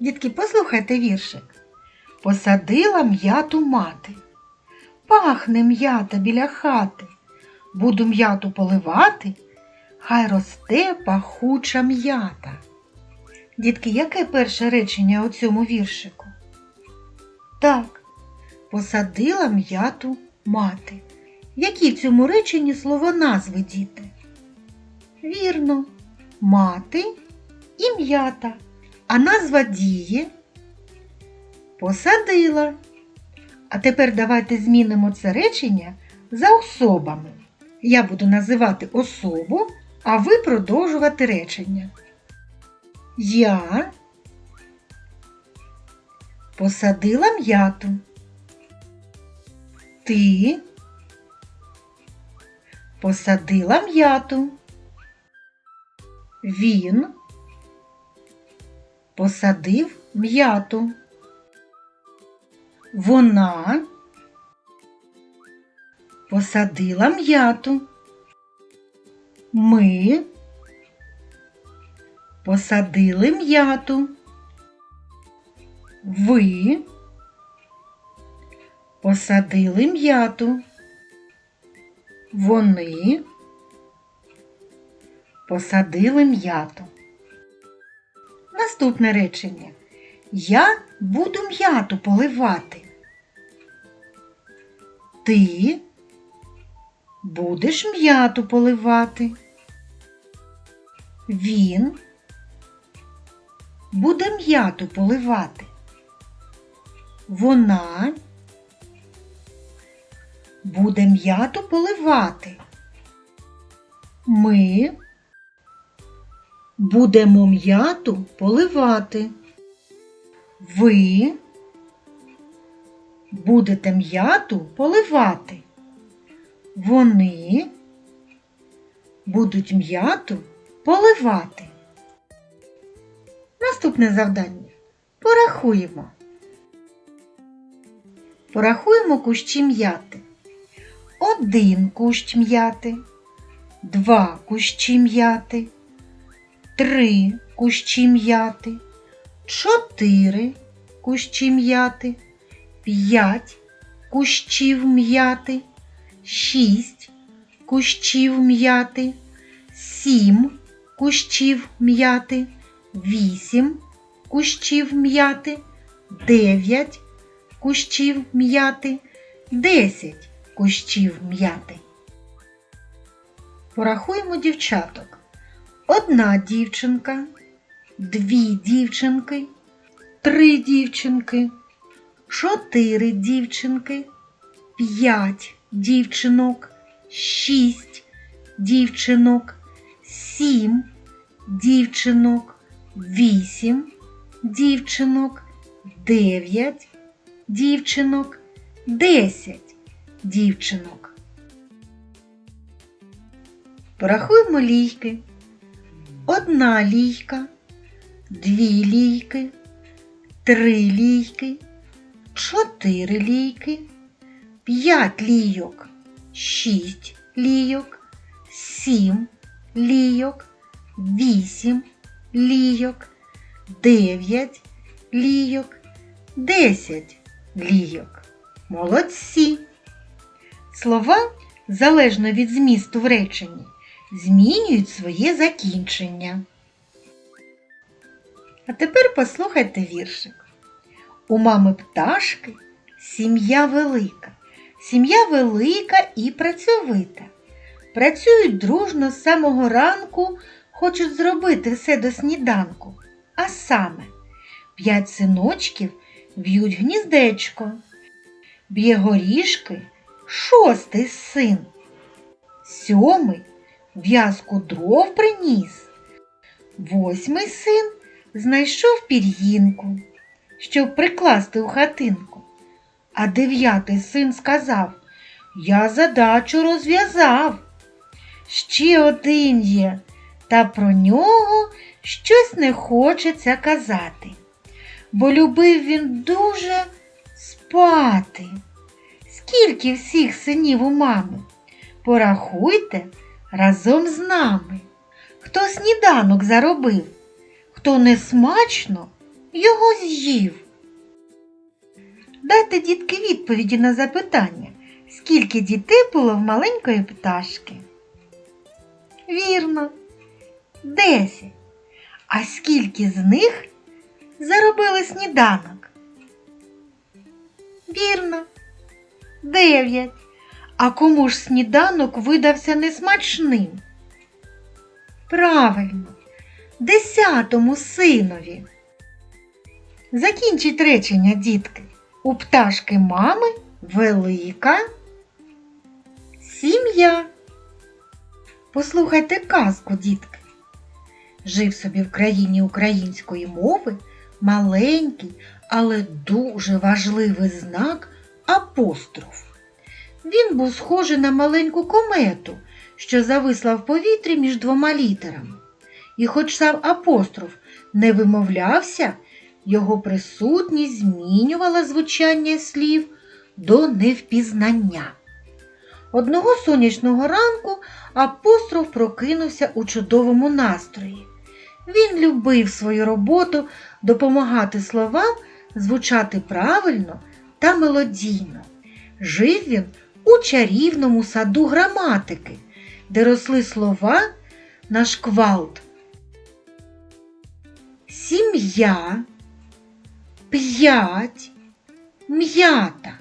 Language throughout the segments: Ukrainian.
Дітки, послухайте віршик. Посадила м'яту мати. Пахне м'ята біля хати. Буду м'яту поливати, хай росте пахуча м'ята. Дітки, яке перше речення у цьому віршику? Так, посадила м'яту мати. Які в цьому реченні слова назви діти? Вірно, мати і м'ята. А назва дії посадила. А тепер давайте змінимо це речення за особами. Я буду називати особу, а ви продовжувати речення. Я посадила м'яту. Ти посадила м'яту. Він посадив м'яту. Вона посадила м'яту. Ми посадили м'яту. Ви посадили м'яту. Вони посадили м'яту. Наступне речення. Я буду м'яту поливати. Ти будеш м'яту поливати. Він буде м'яту поливати. Вона буде м'яту поливати. Ми будемо м'яту поливати. Ви будете м'яту поливати. Вони будуть м'яту поливати. Наступне завдання. Порахуємо. Порахуємо кущі м'яти. Один кущ м'яти, два кущі м'яти, три кущі м'яти, чотири кущі м'яти, п'ять кущів м'яти, шість кущів м'яти, сім кущів м'яти, вісім кущів м'яти, дев'ять кущів м'яти, десять кущів м'яти. Порахуємо дівчаток. Одна дівчинка, дві дівчинки, три дівчинки, чотири дівчинки, п'ять дівчинок, шість дівчинок, сім дівчинок, вісім дівчинок, дев'ять дівчинок, десять дівчинок. Порахуємо лійки. Одна лійка, дві лійки, три лійки, чотири лійки, п'ять лійок, шість лійок, сім лійок, вісім лійок, дев'ять лійок, десять лійок. Молодці! Слова, залежно від змісту в реченні, змінюють своє закінчення. А тепер послухайте віршик. У мами пташки сім'я велика. Сім'я велика і працьовита. Працюють дружно з самого ранку, хочуть зробити все до сніданку. А саме п'ять синочків в'ють гніздечко. Б'є горішки шостий син. Сьомий в'язку дров приніс. Восьмий син знайшов пір'їнку, щоб прикласти у хатинку. А дев'ятий син сказав Я задачу розв'язав. Ще один є, та про нього щось не хочеться казати, бо любив він дуже спати. Скільки всіх синів у мами? Порахуйте разом з нами. Хто сніданок заробив, хто несмачно його з'їв. Дайте, дітки, відповіді на запитання, скільки дітей було в маленької пташки? Вірно, десять. А скільки з них заробили сніданок? Вірно, дев'ять. А кому ж сніданок видався несмачним? Правильно, десятому синові. Закінчіть речення, дітки. У пташки мами велика сім'я. Послухайте казку, дітки. Жив собі в країні української мови маленький, але дуже важливий знак апостроф. Він був схожий на маленьку комету, що зависла в повітрі між двома літерами. І хоч сам апостроф не вимовлявся, його присутність змінювала звучання слів до невпізнання. Одного сонячного ранку апостроф прокинувся у чудовому настрої. Він любив свою роботу допомагати словам звучати правильно та мелодійно. Жив він у чарівному саду граматики, де росли слова на шквалт. Сім'я, п'ять, м'ята.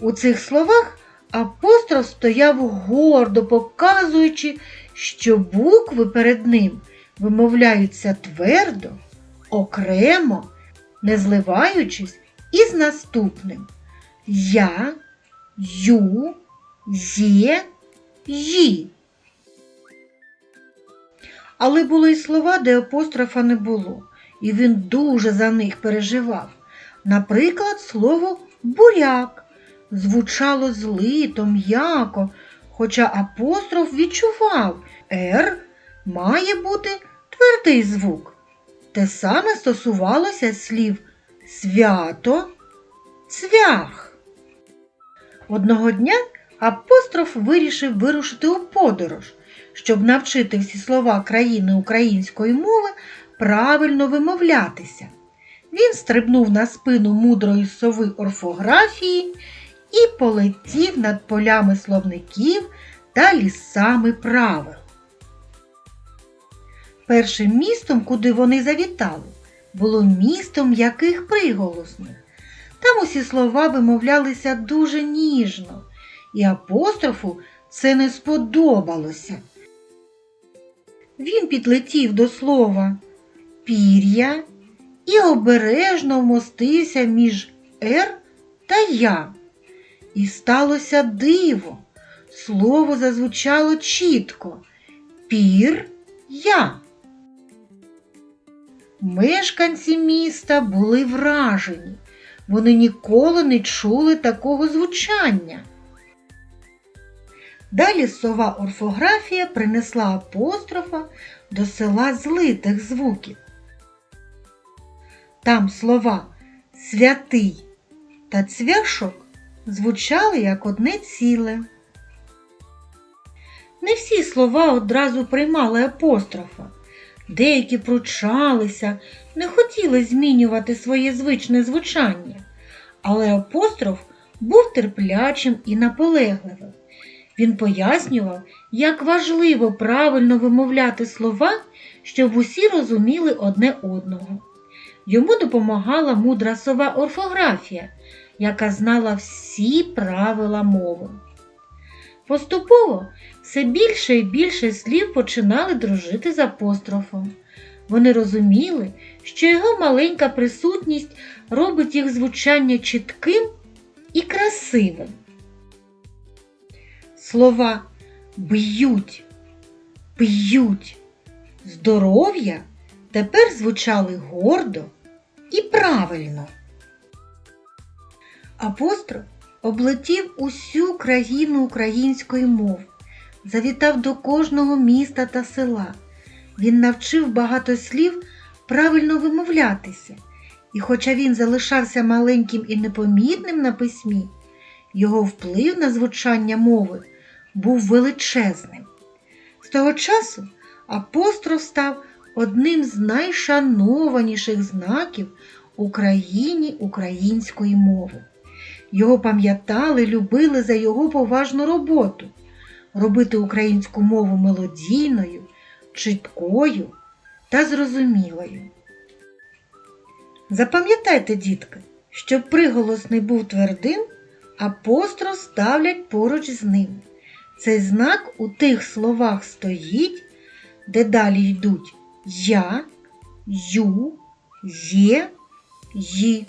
У цих словах апостроф стояв гордо, показуючи, що букви перед ним вимовляються твердо, окремо, не зливаючись із наступним Я, Ю, Є, Ї. Але були й слова, де апострофа не було, і він дуже за них переживав. Наприклад, слово буряк звучало злито, м'яко, хоча апостроф відчував Р має бути твердий звук. Те саме стосувалося слів свято, цвях. Одного дня апостроф вирішив вирушити у подорож, щоб навчити всі слова країни української мови правильно вимовлятися. Він стрибнув на спину мудрої сови орфографії і полетів над полями словників та лісами правил. Першим містом, куди вони завітали, було місто м'яких приголосних. Там усі слова вимовлялися дуже ніжно, і апострофу це не сподобалося. Він підлетів до слова пір'я і обережно вмостився між Р та Я. І сталося диво. Слово зазвучало чітко пір я. Мешканці міста були вражені. Вони ніколи не чули такого звучання. Далі сова орфографія принесла апострофа до села злитих звуків. Там слова святий та цвяшок звучали як одне ціле. Не всі слова одразу приймали апострофа. Деякі пручалися, не хотіли змінювати своє звичне звучання, але апостроф був терплячим і наполегливим. Він пояснював, як важливо правильно вимовляти слова, щоб усі розуміли одне одного. Йому допомагала мудра сова орфографія, яка знала всі правила мови. Поступово все більше і більше слів починали дружити з апострофом. Вони розуміли, що його маленька присутність робить їх звучання чітким і красивим. Слова б'ють, п'ють, здоров'я тепер звучали гордо і правильно. Апостроф облетів усю країну української мови, завітав до кожного міста та села. Він навчив багато слів правильно вимовлятися, і, хоча він залишався маленьким і непомітним на письмі, його вплив на звучання мови був величезним. З того часу апостроф став одним з найшанованіших знаків Україні української мови. Його пам'ятали, любили за його поважну роботу робити українську мову мелодійною, чіткою та зрозумілою. Запам'ятайте, дітки, щоб приголосний був твердим, апостроф ставлять поруч з ним. Цей знак у тих словах стоїть, де далі йдуть я, ю, є, ї.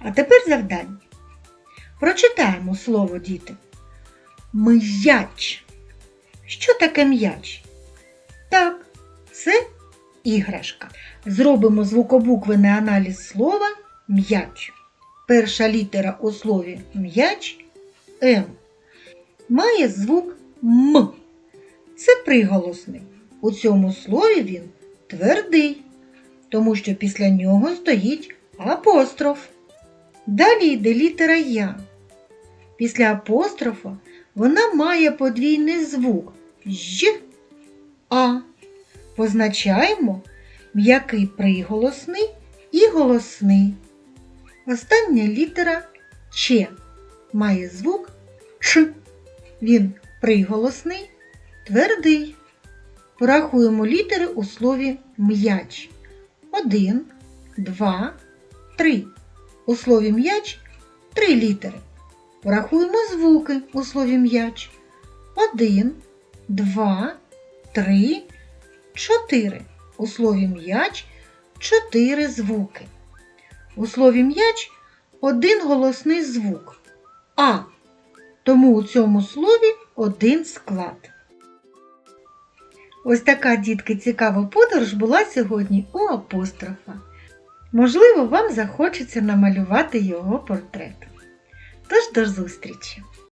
А тепер завдання. Прочитаємо слово діти. М'яч. Що таке м'яч? Так, це іграшка. Зробимо звукобуквений аналіз слова м'яч. Перша літера у слові м'яч М. Має звук М. Це приголосний. У цьому слові він твердий, тому що після нього стоїть апостроф. Далі йде літера Я. Після апострофа вона має подвійний звук Ж, А. Позначаємо м'який приголосний і голосний. Остання літера Ч має звук Ч. Він приголосний, твердий. Порахуємо літери у слові м'яч. Один, два, три. У слові м'яч три літери. Порахуємо звуки у слові м'яч. Один, два, три, чотири. У слові м'яч чотири звуки. У слові м'яч один голосний звук А. Тому у цьому слові один склад. Ось така, дітки, цікава подорож була сьогодні у апострофа. Можливо, вам захочеться намалювати його портрет. Тож до зустрічі!